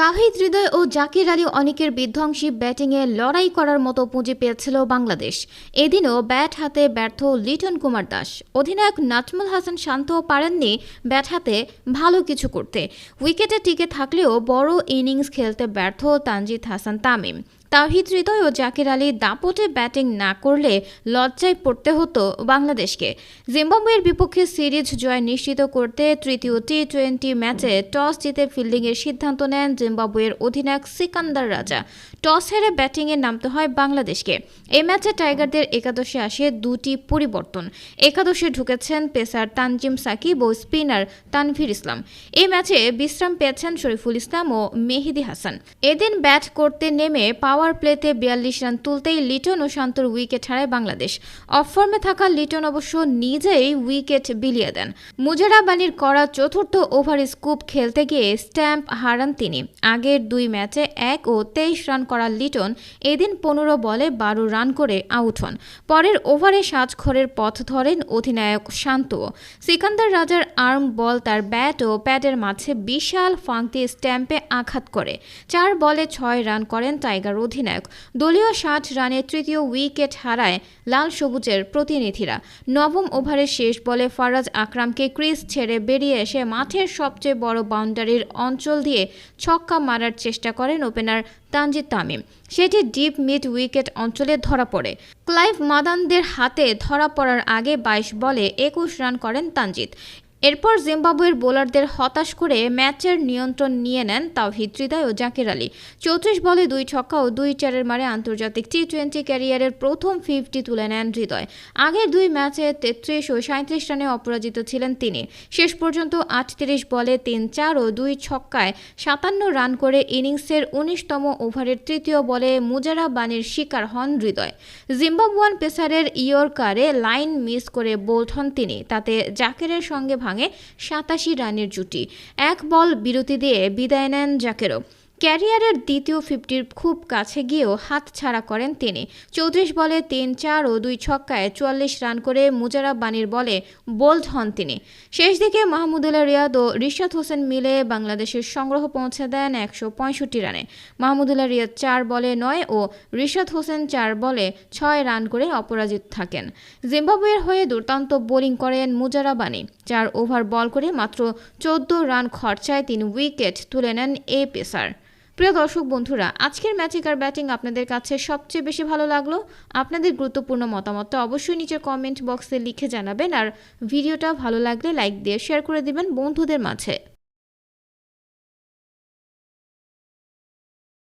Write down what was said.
তাহিদ হৃদয় ও জাকির আলী অনেকের বিধ্বংসী ব্যাটিংয়ে লড়াই করার মতো পুঁজি পেয়েছিল বাংলাদেশ। এদিনও ব্যাট হাতে ব্যর্থ লিটন কুমার দাস। অধিনায়ক নাজমুল হাসান শান্ত পারেননি ব্যাট হাতে ভালো কিছু করতে। উইকেটে টিকে থাকলেও বড় ইনিংস খেলতে ব্যর্থ তানজিদ হাসান তামিম। তাহিদ হৃদয় ও জাকির আলী দাপটে ব্যাটিং না করলে লজ্জায় পড়তে হতো বাংলাদেশকে। জিম্বাবুয়ের বিপক্ষে সিরিজ জয় নিশ্চিত করতে তৃতীয় টি টোয়েন্টি ম্যাচে টস জিতে ফিল্ডিংয়ের সিদ্ধান্ত নেন জিম্বাবুয়ের অধিনায়ক সিকান্দার রাজা। টস হেরে ব্যাটিংয়ে নামতে হয় বাংলাদেশকে। এই ম্যাচে টাইগারদের একাদশে আসে দুটি পরিবর্তন। একাদশে ঢুকেছেন পেসার তানজিম সাকিব ও স্পিনার তানভীর ইসলাম। এই ম্যাচে বিশ্রাম পেয়েছেন শরীফুল ইসলাম ও মেহেদি হাসান। এদিন ব্যাট করতে নেমে পাওয়ার প্লেতে বিয়াল্লিশ রান তুলতেই লিটন ও শান্তর উইকেট হারায় বাংলাদেশ। অফ ফর্মে থাকা লিটন অবশ্য নিজেই উইকেট বিলিয়ে দেন। মুজারাবানির করা চতুর্থ ওভার স্কুপ খেলতে গিয়ে স্ট্যাম্প হারান তিনি। আগের দুই ম্যাচে এক ও তেইশ রান করা লিটন এদিন পনেরো বলে বারো রান করে আউট হন। পরের ওভারে সাজঘরের পথ ধরেন অধিনায়ক শান্ত সিকান্দার রাজার আর্ম বল তার ব্যাট ও প্যাডের মাঝে বিশাল দিয়ে স্ট্যাম্পে আঘাত করে। চার বলে ছয় রান করেন টাইগার অধিনায়ক। দলীয় ষাট রানে তৃতীয় উইকেট হারায় লাল সবুজের প্রতিনিধিরা। নবম ওভারের শেষ বলে ফারাজ আকরামকে ক্রিজ ছেড়ে বেরিয়ে এসে মাঠের সবচেয়ে বড় বাউন্ডারির অঞ্চল দিয়ে ছক্কা মারার চেষ্টা করেন ওপেনার তানজিদ তামিম। সেটি ডিপ মিড উইকেট অঞ্চলে ধরা পড়ে। ক্লাইভ মাদানদের হাতে ধরা পড়ার আগে বাইশ বলে একুশ রান করেন তানজিদ। এরপর জিম্বাবুয়ের বোলারদের হতাশ করে ম্যাচের নিয়ন্ত্রণ নিয়ে নেন তাওহিদ হৃদয় ও জাকির আলী। চৌত্রিশ বলে দুই ছক্কা ও দুই চারের মারে আন্তর্জাতিক টি টোয়েন্টি ক্যারিয়ারের প্রথম ফিফটি তুলে নেন হৃদয়। আগের দুই ম্যাচে তেত্রিশ ও সাঁত্রিশ রানে অপরাজিত ছিলেন তিনি। শেষ পর্যন্ত আটত্রিশ বলে তিন চার ও দুই ছক্কায় সাতান্ন রান করে ইনিংসের উনিশতম ওভারের তৃতীয় বলে মুজারা বানির শিকার হন হৃদয়। জিম্বাবুয়ান পেসারের ইয়র্কারে লাইন মিস করে বোল্ট হন তিনি। তাতে জাকেরের সঙ্গে ভাঙে সাতাশি রানের জুটি। এক বল বিরতি দিয়ে বিদায় নেন জাকেরও। ক্যারিয়ারের দ্বিতীয় ফিফটির খুব কাছে গিয়েও হাত ছাড়া করেন তিনি। চৌত্রিশ বলে তিন, চার ও দুই ছক্কায় চুয়াল্লিশ রান করে মুজারা বানির বলে বোল্ড হন তিনি। শেষ দিকে মাহমুদুল্লাহ রিয়াদ ও রিশাদ হোসেন মিলে বাংলাদেশের সংগ্রহ পৌঁছে দেন একশো পঁয়ষট্টি রানে। মাহমুদুল্লাহ রিয়াদ চার বলে নয় ও রিশাদ হোসেন চার বলে ছয় রান করে অপরাজিত থাকেন। জিম্বাবুয়ের হয়ে দুর্দান্ত বোলিং করেন মুজারা বানি। চার ওভার বল করে মাত্র চোদ্দ রান খরচায় তিনি উইকেট তুলে নেন এ পেসার। প্রিয় দর্শক বন্ধুরা, আজকের ম্যাচে কার ব্যাটিং আপনাদের কাছে সবচেয়ে বেশি ভালো লাগল। আপনাদের গুরুত্বপূর্ণ মতামতটা অবশ্যই নিচের কমেন্ট বক্সে লিখে জানাবেন আর ভিডিওটা ভালো লাগলে লাইক দিয়ে শেয়ার করে দিবেন বন্ধুদের মাঝে।